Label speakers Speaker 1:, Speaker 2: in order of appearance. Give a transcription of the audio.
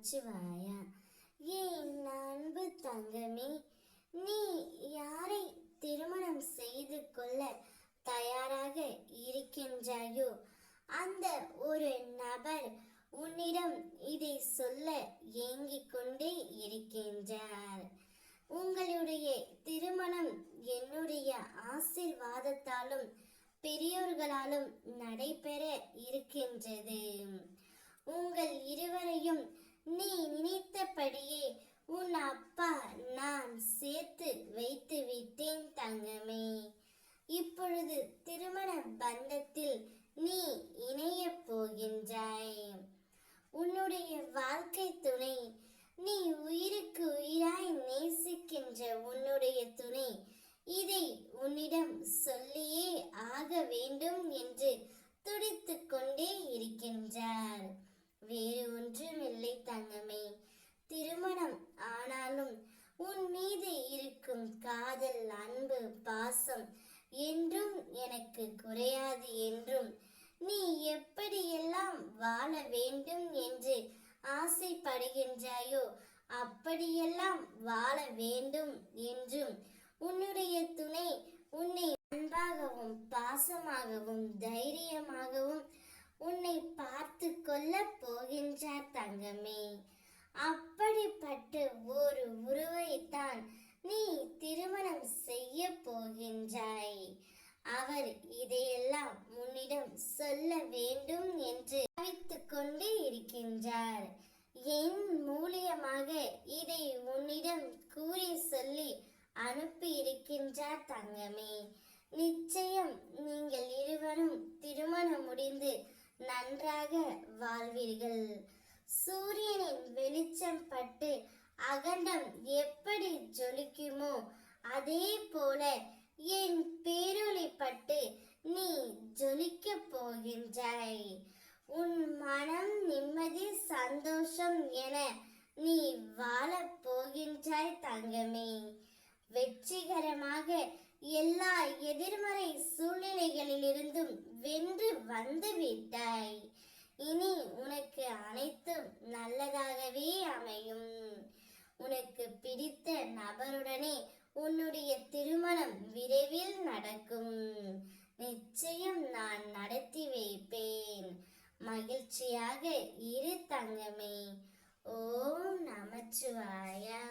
Speaker 1: நமச்சிவாயா ஏன் அன்பு தங்கமே நீ யாரை திருமணம் செய்து கொள்ள தயாராக இருக்கின்றாயோ? அந்த ஒரு நபர் உன்னிடம் இதை சொல்ல ஏங்கிக் கொண்டே இருக்கின்றார். உங்களுடைய திருமணம் என்னுடைய ஆசிர்வாதத்தாலும் பெரியோர்களாலும் நடைபெற இருக்கின்றது. உங்கள் இருவரையும் நீ நினைத்தபடியே உன் அப்பா நான் சேர்த்து வைத்து விட்டேன் தங்கமே. இப்பொழுது திருமண பந்தத்தில் நீ இணைய போகின்றாய். உன்னுடைய வாழ்க்கை துணை நீ உயிருக்கு உயிராய் நேசிக்கின்ற உன்னுடைய துணை இதை உன்னிடம் சொல்லியே ஆக வேண்டும் என்று துடித்து கொண்டே இருக்கின்றார். வேறு ஒன்றுமில்லை தங்கமே திருமணம் ஆனாலும் உன் மீது இருக்கும் காதல் அன்பு பாசம் என்றும் எனக்கு குறையாது என்றும். நீ எப்படியெல்லாம் வாழ வேண்டும் என்று ஆசைப்படுகின்றாயோ அப்படியெல்லாம் வாழ வேண்டும் என்றும். உன்னுடைய துணை உன்னை அன்பாகவும் பாசமாகவும் தைரியமாகவும் உன்னை பார்த்து கொள்ள போகின்றார் தங்கமே அப்படிப்பட்ட ஒரு உருவைத்தான் நீ திருமணம் செய்ய போகின்றாய் அவர் இதையெல்லாம் உன்னிடம் சொல்ல வேண்டும் என்று தவித்துக் கொண்டு இருக்கின்றார். என் மூலியமாக இதை உன்னிடம் கூறி சொல்லி அனுப்பி இருக்கின்றார் தங்கமே. நிச்சயம் நீங்கள் இருவரும் திருமணம் முடிந்து நன்றாக வாழ்வீர்கள். சூரியனின் வெளிச்சம் பட்டு அகண்டம் எப்படி ஜொலிக்குமோ அதே போல என் பேரொளி பட்டு நீ உன் மனம் நிம்மதி சந்தோஷம் என நீ வாழப் போகின்றாய் தங்கமே. வெற்றிகரமாக எல்லா எதிர்மறை சூழ்நிலைகளிலிருந்தும் வென்று வந்து விட்டாய் இனி உனக்கு அனைத்தும் நல்லதாகவே அமையும். உனக்கு பிடித்த நபருடனே உன்னுடைய திருமணம் விரைவில் நடக்கும். நிச்சயம் நான் மகிழ்ச்சியாக இரு தங்கமே. ஓம் நமச்சிவாயா.